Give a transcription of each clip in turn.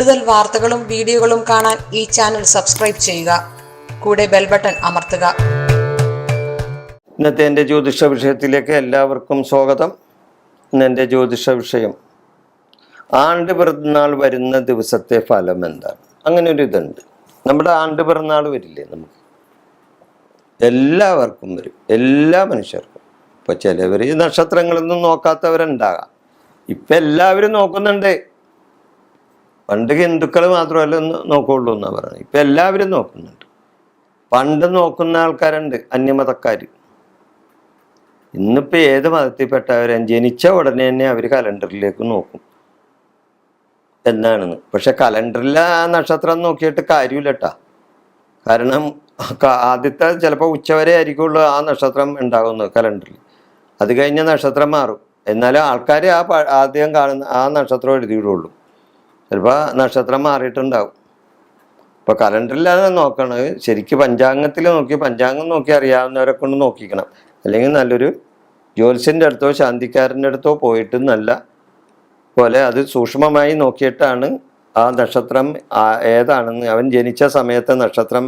കൂടുതൽ വാർത്തകളും വീഡിയോകളും കാണാൻ ഈ ചാനൽ സബ്സ്ക്രൈബ് ചെയ്യുക. കൂടെ ബെൽ ബട്ടൺ അമർത്തുക. ഇന്നത്തെ എന്റെ ജ്യോതിഷ വിഷയത്തിലേക്ക് എല്ലാവർക്കും സ്വാഗതം. ഇന്ന് എന്റെ ജ്യോതിഷ വിഷയം ആണ്ട് പിറന്നാൾ വരുന്ന ദിവസത്തെ ഫലം എന്താണ്? അങ്ങനെ ഒരു ഇതുണ്ട്. നമ്മുടെ ആണ്ട് പിറന്നാൾ വരില്ലേ നമുക്ക്? എല്ലാവർക്കും വരും. എല്ലാ മനുഷ്യർക്കും. ഇപ്പം ചിലവർ ഈ നക്ഷത്രങ്ങളൊന്നും നോക്കാത്തവരുണ്ടാകാം. ഇപ്പം എല്ലാവരും നോക്കുന്നുണ്ട്. പണ്ട് ഹിന്ദുക്കൾ മാത്രമല്ല ഒന്ന് നോക്കുള്ളൂ എന്നാണ് പറയുന്നത്. ഇപ്പം എല്ലാവരും നോക്കുന്നുണ്ട്. പണ്ട് നോക്കുന്ന ആൾക്കാരുണ്ട് അന്യമതക്കാർ ഇന്നിപ്പോൾ ഏത് മതത്തിൽപ്പെട്ടവരും ജനിച്ച ഉടനെ തന്നെ അവർ കലണ്ടറിലേക്ക് നോക്കും. എന്നാണെന്ന്. പക്ഷെ കലണ്ടറിൽ ആ നക്ഷത്രം നോക്കിയിട്ട് കാര്യമില്ലട്ടാ. കാരണം ആദ്യത്തെ ചിലപ്പോൾ ഉച്ചവരെ ആയിരിക്കുള്ളൂ ആ നക്ഷത്രം ഉണ്ടാകുന്നത് കലണ്ടറിൽ. അത് കഴിഞ്ഞ നക്ഷത്രം മാറും. എന്നാലും ആൾക്കാർ ആ ആദ്യം കാണുന്ന ആ നക്ഷത്രം എഴുതിയിടുള്ളൂ. ചിലപ്പോൾ നക്ഷത്രം മാറിയിട്ടുണ്ടാവും. ഇപ്പോൾ കലണ്ടറില്ലാതെ നോക്കണത് ശരിക്കും പഞ്ചാംഗത്തിൽ നോക്കി പഞ്ചാംഗം നോക്കി അറിയാവുന്നവരെ കൊണ്ട് നോക്കിക്കണം. അല്ലെങ്കിൽ നല്ലൊരു ജ്യോത്സ്യന്റെ അടുത്തോ ശാന്തിക്കാരന്റെ അടുത്തോ പോയിട്ട് നല്ല പോലെ അത് സൂക്ഷ്മമായി നോക്കിയിട്ടാണ് ആ നക്ഷത്രം ഏതാണെന്ന് അവൻ ജനിച്ച സമയത്തെ നക്ഷത്രം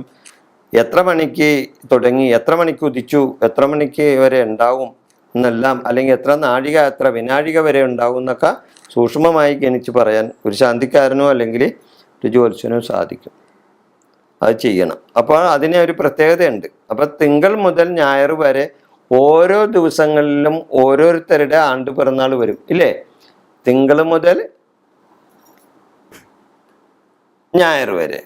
എത്ര മണിക്ക് തുടങ്ങി എത്ര മണിക്ക് ഉദിച്ചു എത്ര മണിക്ക് വരെ ഉണ്ടാവും എന്നെല്ലാം അല്ലെങ്കിൽ എത്ര നാഴിക എത്ര വിനാഴിക വരെ ഉണ്ടാവും എന്നൊക്കെ സൂക്ഷ്മമായി ഗണിച്ച് പറയാൻ ഒരു ശാന്തിക്കാരനോ അല്ലെങ്കിൽ ഒരു ജ്യോത്സ്യനോ സാധിക്കും. അത് ചെയ്യണം. അപ്പോൾ അതിന് ഒരു പ്രത്യേകതയുണ്ട്. അപ്പോൾ തിങ്കൾ മുതൽ ഞായർ വരെ ഓരോ ദിവസങ്ങളിലും ഓരോരുത്തരുടെ ആണ്ട് പിറന്നാൾ വരും. ഇല്ലേ? തിങ്കൾ മുതൽ ഞായർ വരെ.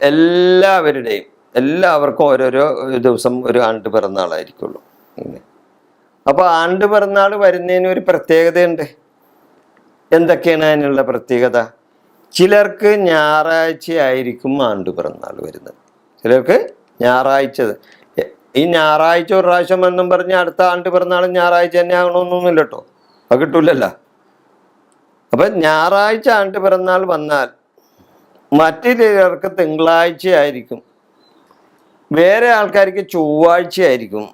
എല്ലാവരുടെയും എല്ലാവർക്കും ഓരോരോ ദിവസം ഒരു ആണ്ട് പിറന്നാളായിരിക്കുള്ളൂ അപ്പോൾ ആണ്ട് പിറന്നാൾ വരുന്നതിന് ഒരു പ്രത്യേകതയുണ്ട്. എന്തൊക്കെയാണ് അതിനുള്ള പ്രത്യേകത? ചിലർക്ക് ഞായറാഴ്ച ആയിരിക്കും ആണ്ട് പിറന്നാൾ വരുന്നത്. ചിലർക്ക് ഞായറാഴ്ച. ഈ ഞായറാഴ്ച ഒരു പ്രാവശ്യം എന്നും പറഞ്ഞ് അടുത്ത ആണ്ട് പിറന്നാളും ഞായറാഴ്ച തന്നെ ആകണമെന്നൊന്നുമില്ല കേട്ടോ. അത് കിട്ടൂലല്ലോ. അപ്പം ഞായറാഴ്ച ആണ്ട് പിറന്നാൾ വന്നാൽ മറ്റു ചിലർക്ക് തിങ്കളാഴ്ച ആയിരിക്കും വേറെ ആൾക്കാർക്ക് ചൊവ്വാഴ്ച ആയിരിക്കും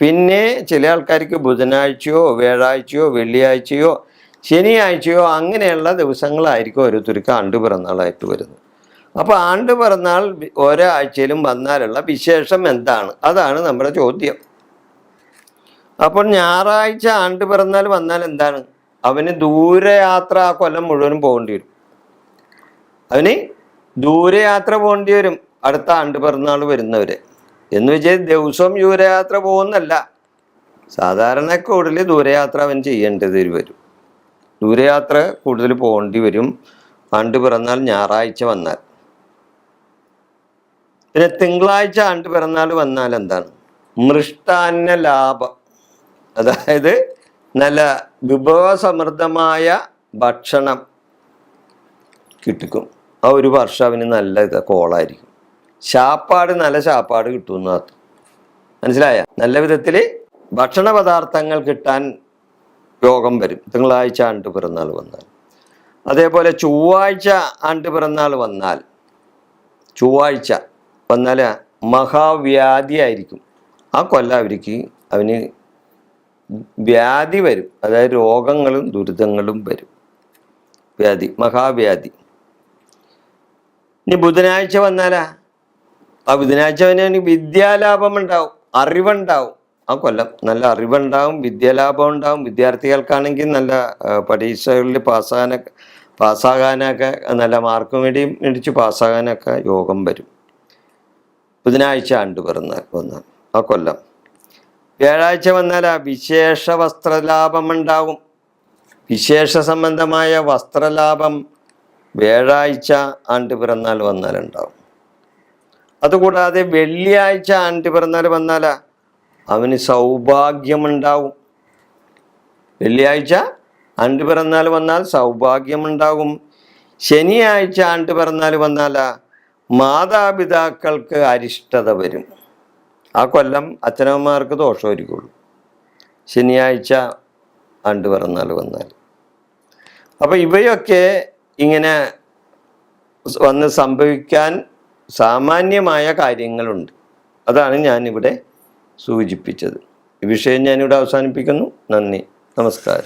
പിന്നെ ചില ആൾക്കാർക്ക് ബുധനാഴ്ചയോ വ്യാഴാഴ്ചയോ വെള്ളിയാഴ്ചയോ ശനിയാഴ്ചയോ അങ്ങനെയുള്ള ദിവസങ്ങളായിരിക്കും ഓരോരുത്തർക്ക് ആണ്ട് പിറന്നാളായിട്ട് വരുന്നത്. അപ്പോൾ ആണ്ട് പിറന്നാൾ ഒരാഴ്ചയിലും വന്നാലുള്ള വിശേഷം എന്താണ്? അതാണ് നമ്മുടെ ചോദ്യം. അപ്പോൾ ഞായറാഴ്ച ആണ്ട് പിറന്നാൾ വന്നാൽ എന്താണ്? അവന് ദൂരയാത്ര ആ കൊല്ലം മുഴുവനും പോകേണ്ടി വരും. അവന് ദൂരയാത്ര പോകേണ്ടി വരും. അടുത്ത ആണ്ട് പിറന്നാൾ വരുന്നവർ എന്ന് വെച്ചാൽ ദിവസവും ദൂരയാത്ര പോകുന്നല്ല. സാധാരണ കൂടുതൽ ദൂരയാത്ര അവൻ ചെയ്യേണ്ടത് വരും. ദൂരയാത്ര കൂടുതൽ പോകേണ്ടി വരും. ആണ്ട് പിറന്നാൾ ഞായറാഴ്ച വന്നാൽ. പിന്നെ തിങ്കളാഴ്ച ആണ്ട് പിറന്നാൾ വന്നാൽ എന്താണ്? മൃഷ്ടാന്ന ലാഭം. അതായത് നല്ല വിഭവസമൃദ്ധമായ ഭക്ഷണം കിട്ടിക്കും ആ ഒരു വർഷം അവന് നല്ല ഇത് കോളായിരിക്കും. ശാപ്പാട് നല്ല ശാപ്പാട് കിട്ടുമെന്ന് മനസ്സിലായ? നല്ല വിധത്തിൽ ഭക്ഷണ പദാർത്ഥങ്ങൾ കിട്ടാൻ യോഗം വരും. തിങ്കളാഴ്ച ആണ്ട് പിറന്നാൾ വന്നാൽ. അതേപോലെ ചൊവ്വാഴ്ച ആണ്ട് പിറന്നാൾ വന്നാൽ ചൊവ്വാഴ്ച വന്നാൽ മഹാവ്യാധി ആയിരിക്കും ആ കൊല്ലം അവർക്ക് അവന് വ്യാധി വരും. അതായത് രോഗങ്ങളും ദുരിതങ്ങളും വരും. വ്യാധി മഹാവ്യാധി. ഇനി ബുധനാഴ്ച വന്നാലാ? ആ ബുധനാഴ്ച അവന് വിദ്യാലാഭം ഉണ്ടാവും അറിവുണ്ടാവും. ആ കൊല്ലം നല്ല അറിവുണ്ടാവും വിദ്യാലാഭം ഉണ്ടാവും വിദ്യാർത്ഥികൾക്കാണെങ്കിൽ നല്ല പരീക്ഷകളിൽ പാസ്സാകാനൊക്കെ പാസ്സാകാനൊക്കെ നല്ല മാർക്ക് മേടി മേടിച്ച് പാസ്സാകാനൊക്കെ യോഗം വരും. ബുധനാഴ്ച ആണ്ട് പിറന്ന ഒന്ന് ആ കൊല്ലം. വ്യാഴാഴ്ച വന്നാൽ ആ വിശേഷ വസ്ത്രലാഭം ഉണ്ടാവും വിശേഷ സംബന്ധമായ വസ്ത്രലാഭം വ്യാഴാഴ്ച ആണ്ട് പിറന്നാൾ വന്നാലുണ്ടാവും. അതുകൂടാതെ വെള്ളിയാഴ്ച ആണ്ട് പിറന്നാൾ വന്നാലാ അവന് സൗഭാഗ്യമുണ്ടാവും. വെള്ളിയാഴ്ച ആണ്ട് പിറന്നാൾ വന്നാൽ സൗഭാഗ്യമുണ്ടാകും. ശനിയാഴ്ച ആണ്ട് പിറന്നാൾ വന്നാലാ മാതാപിതാക്കൾക്ക് അരിഷ്ടത വരും. ആ കൊല്ലം അച്ഛനമ്മമാർക്ക് ദോഷമായിരിക്കുള്ളൂ. ശനിയാഴ്ച ആണ്ട് പിറന്നാൾ വന്നാൽ. അപ്പോൾ ഇവയൊക്കെ ഇങ്ങനെ വന്ന് സംഭവിക്കാൻ സാമാന്യമായ കാര്യങ്ങളുണ്ട്. അതാണ് ഞാനിവിടെ സൂചിപ്പിച്ചത്. ഈ വിഷയം ഞാനിവിടെ അവസാനിപ്പിക്കുന്നു. നന്ദി. നമസ്കാരം.